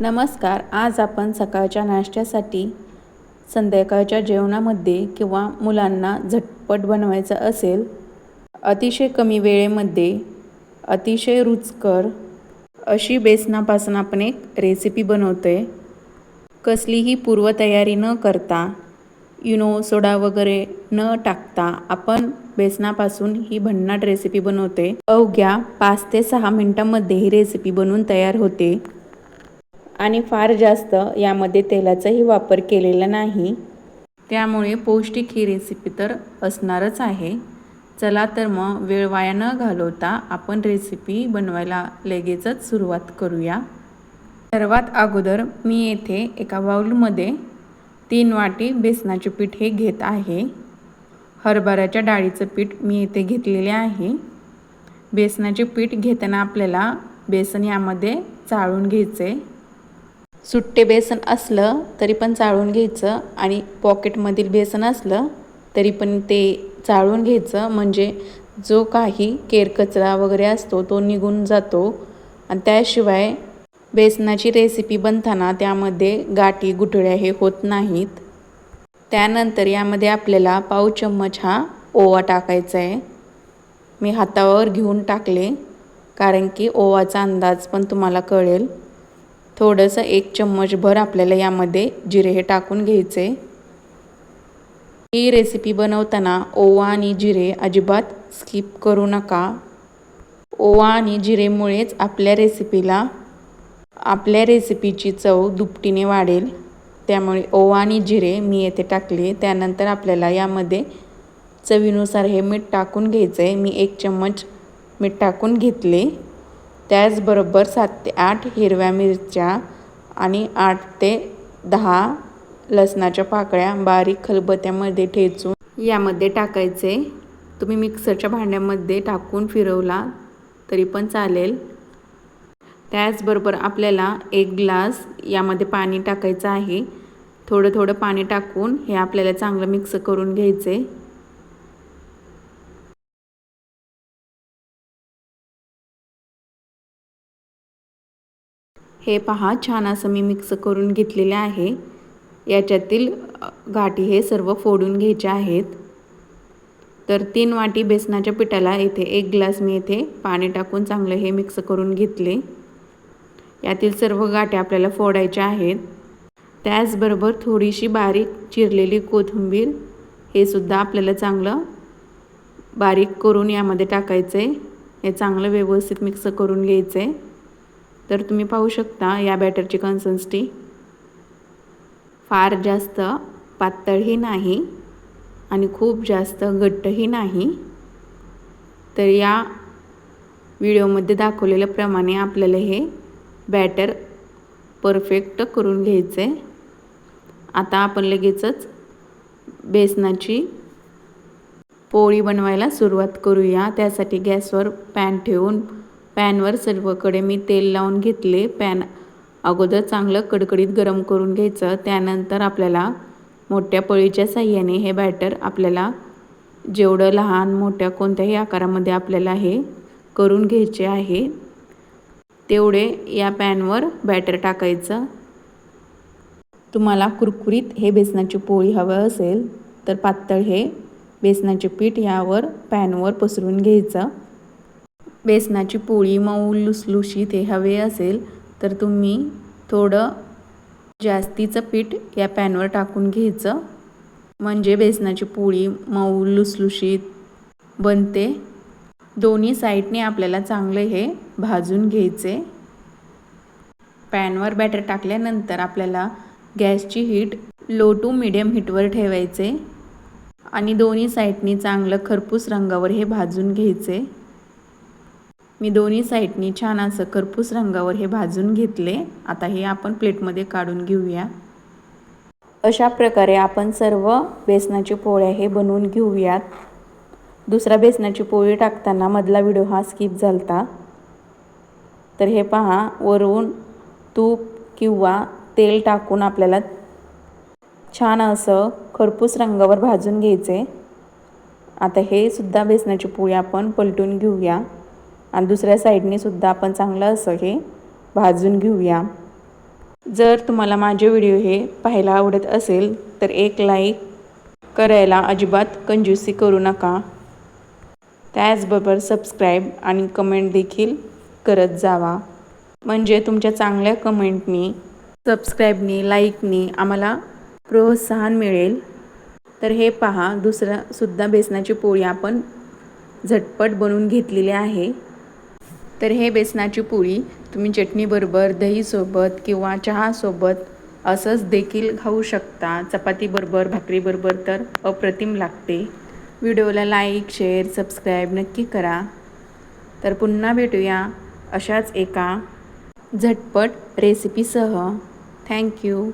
नमस्कार आज आपण सकाळच्या नाश्त्यासाठी संध्याकाळच्या जेवणामध्ये किंवा मुलांना झटपट बनवायचं असेल अतिशय कमी वेळेमध्ये अतिशय रुचकर अशी बेसनापासून आपण एक रेसिपी बनवतो आहे कसलीही पूर्वतयारी न करता युनो सोडा वगैरे न टाकता आपण बेसनापासून ही भन्नाट रेसिपी बनवते अवघ्या पाच ते सहा मिनटांमध्ये ही रेसिपी बनवून तयार होते. आणि फार जास्त यामध्ये तेलाचाही वापर केलेला नाही. त्यामुळे पौष्टिक ही रेसिपी तर असणारच आहे. चला तर मग वेळ वाया न घालवता आपण रेसिपी बनवायला लगेचच सुरुवात करूया. सर्वात अगोदर मी येथे एका बाउलमध्ये तीन वाटी बेसनाचे पीठ हे घेत आहे. हरभऱ्याच्या डाळीचं पीठ मी येथे घेतलेले आहे. बेसनाचे पीठ घेताना आपल्याला बेसन यामध्ये चाळून घ्यायचे. सुट्टे बेसन असलं तरी पण चाळून घ्यायचं आणि पॉकेटमधील बेसन असलं तरी पण ते चाळून घ्यायचं. म्हणजे जो काही केरकचरा वगैरे असतो तो निघून जातो. आणि त्याशिवाय बेसनाची रेसिपी बनताना त्यामध्ये गाठी गुठळ्या हे होत नाहीत. त्यानंतर यामध्ये आपल्याला पाव चम्मच हा ओवा टाकायचा आहे. मी हातावर घेऊन टाकले कारण की ओवाचा अंदाज पण तुम्हाला कळेल. थोडंसं एक चम्मचभर आपल्याला यामध्ये जिरे हे टाकून घ्यायचे. ही रेसिपी बनवताना ओवा आणि जिरे अजिबात स्किप करू नका. ओवा आणि जिरेमुळेच आपल्या रेसिपीला आपल्या रेसिपीची चव दुपटीने वाढेल. त्यामुळे ओवा आणि जिरे मी येथे टाकले. त्यानंतर आपल्याला यामध्ये चवीनुसार हे मीठ टाकून घ्यायचं आहे मी एक चम्मच मीठ टाकून घेतले. त्याचबरोबर सात ते आठ हिरव्या मिरच्या आणि आठ ते दहा लसणाच्या पाकळ्या बारीक खलबत्यामध्ये ठेचून यामध्ये टाकायचे. तुम्ही मिक्सरच्या भांड्यामध्ये टाकून फिरवला तरी पण चालेल. त्याचबरोबर आपल्याला एक ग्लास यामध्ये पाणी टाकायचं आहे. थोडं थोडं पाणी टाकून हे आपल्याला चांगलं मिक्स करून घ्यायचे. हे पहा छान असं मी मिक्स करून घेतलेले आहे. याच्यातील गाठी हे सर्व फोडून घ्यायचे आहेत. तर तीन वाटी बेसनाच्या पिठाला इथे एक ग्लास मी इथे पाणी टाकून चांगलं हे मिक्स करून घेतले. यातील सर्व गाठी आपल्याला फोडायच्या आहेत. त्याचबरोबर थोडीशी बारीक चिरलेली कोथिंबीर हे सुद्धा आपल्याला चांगलं बारीक करून यामध्ये टाकायचं. आहे हे चांगलं व्यवस्थित मिक्स करून घ्यायचं. आहे तर तुम्ही पाहू शकता या बॅटरची कन्सन्स्टी फार जास्त पातळही नाही आणि खूप जास्त घट्टही नाही. तर या व्हिडिओमध्ये दाखवलेल्याप्रमाणे आपल्याला हे बॅटर परफेक्ट करून घ्यायचं. आहे आता आपण लगेचच बेसनाची पोळी बनवायला सुरुवात करूया. त्यासाठी गॅसवर पॅन ठेवून पॅनवर सर्वकडे मी तेल लावून घेतले. पॅन अगोदर चांगलं कडकडीत गरम करून घ्यायचं. त्यानंतर आपल्याला मोठ्या पळीच्या साह्याने हे बॅटर आपल्याला जेवढं लहान मोठ्या कोणत्याही आकारामध्ये आपल्याला हे करून घ्यायचे आहे तेवढे या पॅनवर बॅटर टाकायचं. तुम्हाला कुरकुरीत हे बेसनाची पोळी हवं असेल तर पातळ हे बेसनाचे पीठ यावर पॅनवर पसरून घ्यायचं. बेसनाची पोळी मऊ लुसलुशीत हे हवे असेल तर तुम्ही थोडं जास्तीचं पीठ या पॅनवर टाकून घ्यायचं. म्हणजे बेसनाची पोळी मऊ लुसलुशीत बनते. दोन्ही साईडने आपल्याला चांगले हे भाजून घ्यायचे. पॅनवर बॅटर टाकल्यानंतर आपल्याला गॅसची हीट लो टू मिडियम हीटवर ठेवायचे. आणि दोन्ही साईडनी चांगलं खरपूस रंगावर हे भाजून घ्यायचे. मी दोन्ही साईडनी छान असं खरपूस रंगावर हे भाजून घेतले. आता हे आपण प्लेटमध्ये काढून घेऊया. अशा प्रकारे आपण सर्व बेसनाची पोळ्या हे बनवून घेऊयात. दुसरा बेसनाची पोळी टाकताना मधला व्हिडिओ हा स्किप झालता. तर हे पहा वरून तूप किंवा तेल टाकून आपल्याला छान असं खरपूस रंगावर भाजून घ्यायचे. आता हे सुद्धा बेसनाची पोळी आपण पलटून घेऊया. आणि दुसऱ्या साईडने सुद्धा आपण चांगलं असं हे भाजून घेऊया. जर तुम्हाला माझे व्हिडिओ हे पाहायला आवडत असेल तर एक लाईक करायला अजिबात कंजूसी करू नका. त्याचबरोबर सबस्क्राईब आणि कमेंट देखील करत जावा. म्हणजे तुमच्या चांगल्या कमेंटनी सबस्क्राईबनी लाईकनी आम्हाला प्रोत्साहन मिळेल. तर हे पहा दुसरं सुद्धा बेसनाची पोळी आपण झटपट बनवून घेतलेली आहे. तर हे बेसनाची पोळी तुम्ही चटणीबरोबर दहीसोबत किंवा चहासोबत असंच देखील खाऊ शकता. चपातीबरोबर भाकरीबरोबर तर अप्रतिम लागते. व्हिडिओला लाईक शेअर सबस्क्राईब नक्की करा. तर पुन्हा भेटूया अशाच एका झटपट रेसिपीसह. थँक्यू